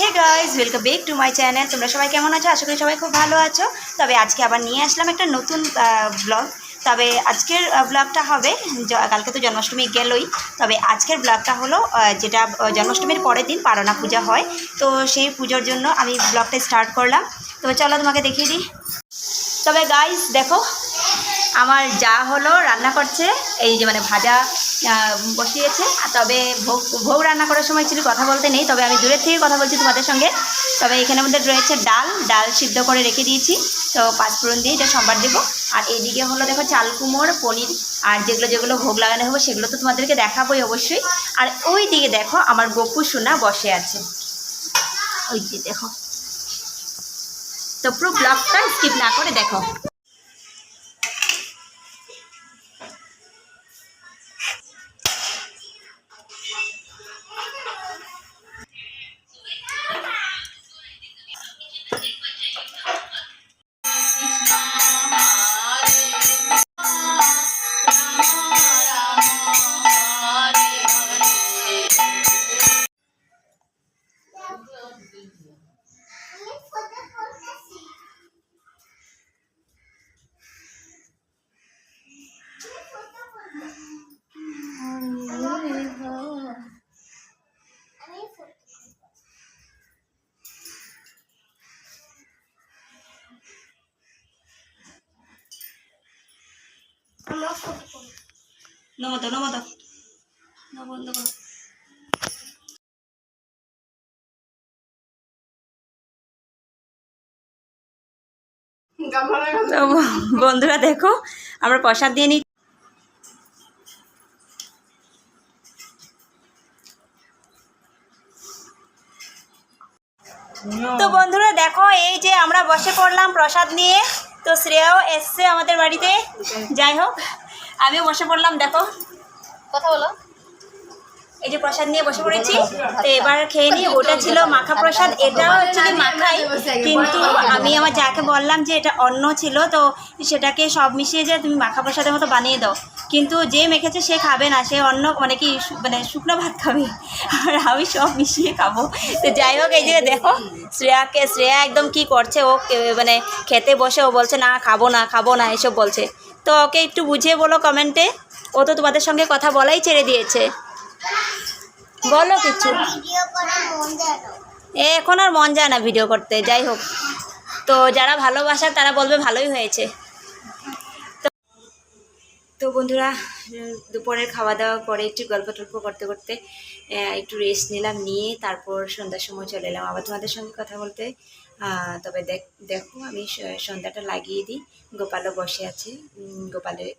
Hey guys welcome back to my channel তোমরা সবাই কেমন আছো? আশা করি সবাই খুব ভালো আছো। তবে আজকে আবার নিয়ে আসলাম একটা নতুন ব্লগ তবে আজকের ব্লগটা হবে কালকে তো জন্মাষ্টমী গেলই। তবে আজকের ব্লগটা হলো যেটা জন্মাষ্টমীর পরের দিন পারনা পূজা হয়। তো সেই পুজোর জন্য আমি ব্লগটা স্টার্ট করলাম। তবে চলো তোমাকে দেখিয়ে দিই। তবে গাইজ দেখো, আমার যা হলো, রান্না করছে, এই যে মানে ভাজা বসিয়েছে। তবে ভোগ ভোগ রান্না করার সময় ছিল কথা বলতে নেই। তবে আমি দূরের থেকে কথা বলছি তোমাদের সঙ্গে। তবে এখানের মধ্যে রয়েছে ডাল। ডাল সিদ্ধ করে রেখে দিয়েছি। তো পাঁচফোড়ন দিয়ে এটা সম্বার দেবো। আর এইদিকে হলো দেখো চাল কুমড়ো পনির, আর যেগুলো যেগুলো ভোগ লাগানো হবে সেগুলো তো তোমাদেরকে দেখাবোই অবশ্যই। আর ওই দিকে দেখো আমার গপু সোনা বসে আছে। ওই যে দেখো। তো পুরো ব্লগটা স্কিপ না করে দেখো। বন্ধুরা দেখো, আমরা প্রসাদ দিয়ে নিই তো বন্ধুরা দেখো, এই যে আমরা বসে পড়লাম প্রসাদ নিয়ে। তো শ্রেয়াও এসছে আমাদের বাড়িতে। যাই হোক আমিও বসে পড়লাম দেখো। কথা বলো। এই যে প্রসাদ নিয়ে বসে পড়েছি, তো এবার খেয়ে নিই ওটা ছিল মাখা প্রসাদ। এটাও কি মাখাই, কিন্তু আমি আমার যাকে বললাম যে এটা অন্ন ছিল, তো সেটাকে সব মিশিয়ে যে তুমি মাখা প্রসাদের মতো বানিয়ে দাও। কিন্তু যে মেখেছে সে খাবে না, সে অন্য মানে কি মানে শুকনো ভাত খাবে। আর আমি সব মিশিয়ে খাব। তো যাই হোক, এই যে দেখো, শ্রেয়াকে, শ্রেয়া একদম কি করছে, ও মানে খেতে বসে, ও বলছে, না, খাব না খাব না, এসব বলছে। তো ওকে একটু বুঝিয়ে বলো কমেন্টে ও তো তোমাদের সঙ্গে কথা বলাই ছেড়ে দিয়েছে। বলো কিছু। এ এখন আর মন যায় না ভিডিও করতে যাই হোক। তো যারা ভালোবাসার তারা বলবে ভালোই হয়েছে। তো- বন্ধুরা দুপুরের খাওয়া দাওয়া করে একটু গল্প টল্প করতে করতে একটু রেস্ট নিলাম নিয়ে তারপর সন্ধ্যার সময় চলে এলাম। আবার তোমাদের সঙ্গে কথা বলতে তবে দেখ দেখো আমি সন্ধ্যাটা লাগিয়ে দিই। গোপালও বসে আছে। গোপালের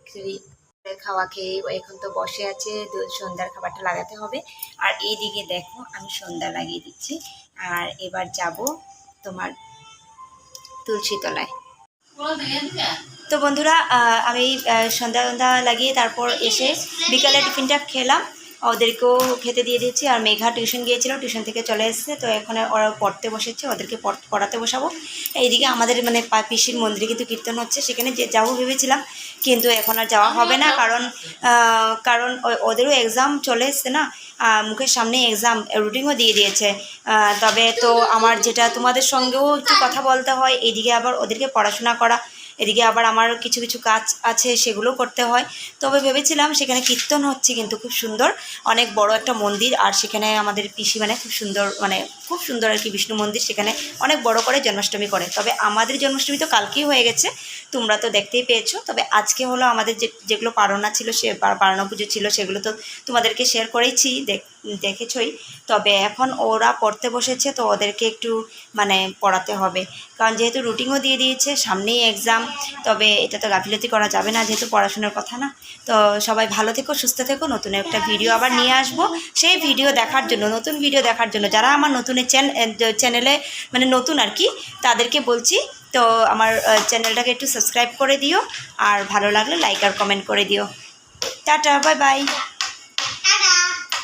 খাওয়া খেয়ে এখন তো বসে আছে সন্ধ্যার খাবারটা লাগাতে হবে। আর এইদিকে দেখো আমি সন্ধ্যা লাগিয়ে দিচ্ছি। আর এবার যাব তোমার তুলসী তলায়। তো বন্ধুরা আমি সন্ধ্যা সন্ধ্যা লাগিয়ে তারপর এসে বিকালে টিফিনটা খেলাম। ওদেরকেও খেতে দিয়ে দিয়েছি। আর মেঘা টিউশন গিয়েছিল, টিউশন থেকে চলে এসেছে। তো এখন ওরা পড়তে বসেছে, ওদেরকে পড়- পড়াতে বসাবো। এইদিকে আমাদের মানে পিসির মন্দিরে কিন্তু কীর্তন হচ্ছে। সেখানে যে যাব ভেবেছিলাম, কিন্তু এখন আর যাওয়া হবে না। কারণ কারণ ওদেরও এক্সাম চলে এসছে না। মুখের সামনে এক্সাম রুটিনও দিয়ে দিয়েছে। তবে তো আমার যেটা তোমাদের সঙ্গেও একটু কথা বলতে হয়, এইদিকে আবার ওদেরকে পড়াশোনা করা। এদিকে আবার আমার কিছু কিছু কাজ আছে সেগুলো করতে হয়। তবে ভেবেছিলাম সেখানে কীর্তন হচ্ছে কিন্তু খুব সুন্দর। অনেক বড় একটা মন্দির আর সেখানে আমাদের পিসি মানে খুব সুন্দর মানে খুব সুন্দর আর কি বিষ্ণু মন্দির। সেখানে অনেক বড় করে জন্মাষ্টমী করে। তবে আমাদের জন্মাষ্টমী তো কালকেই হয়ে গেছে, তোমরা তো দেখতেই পেয়েছ। তবে আজকে হলো আমাদের যে, যেগুলো পারণা ছিল, সে পারণা পুজো ছিল, সেগুলো তো তোমাদেরকে শেয়ার করেইছি। দেখ দেখেছই। তবে এখন ওরা পড়তে বসেছে, তো ওদেরকে একটু মানে পড়াতে হবে। কারণ যেহেতু রুটিনও দিয়ে দিয়েছে, সামনেই এক্সাম তবে এটা তো গাফিলতি করা যাবে না যেহেতু পড়াশোনার কথা না। তো সবাই ভালো থেকো, সুস্থ থেকো, নতুন একটা ভিডিও আবার নিয়ে আসব। সেই ভিডিও দেখার জন্য, নতুন ভিডিও দেখার জন্য যারা আমার নতুন চ্যানেলে মানে নতুন আর কি, তাদেরকে বলছি, তো আমার চ্যানেলটাকে একটু সাবস্ক্রাইব করে দিও। আর ভালো লাগলে লাইক আর কমেন্ট করে দিও। Tata bye bye